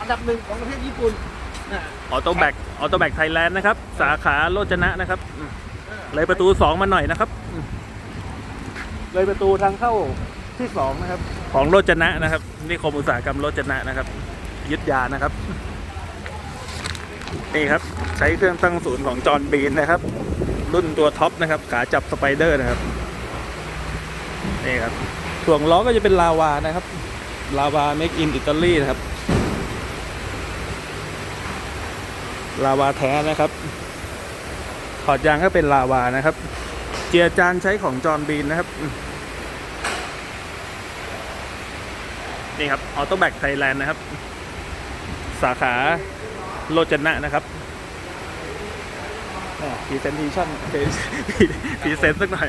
อันดับหนึ่งของประเทศญี่ปุ่นนะออโต้แบกออโต้แบกไทยแลนด์นะครับ สาขาโรจนะนะครับอืมเลยประตูสองมาหน่อยนะครับอืมเลยประตูทางเข้าที่สองนะครับ ของโรจนะนะครับนิคมอุตสาหกรรมโรจนะนะครับยึดยานะครับ นี่ครับ ใช้เครื่องตั้งศูนย์ของจอห์นบีนนะครับ รุ่นตัวท็อปนะครับ ขาจับสไปเดอร์นะครับ นี่ครับ ถ่วงล้อก็จะเป็นลาวานะครับ ลาวาเมกอินอิตาลีนะครับ ลาวาแท้นะครับ ถอดยางก็เป็นลาวานะครับ เจียร์จานใช้ของจอห์นบีนนะครับ นี่ครับออโต้แบ็กไทยแลนด์นะครับ สาขาโลจนะนะครับพรีเซนทีชั่นพรีเซนต์สักหน่อย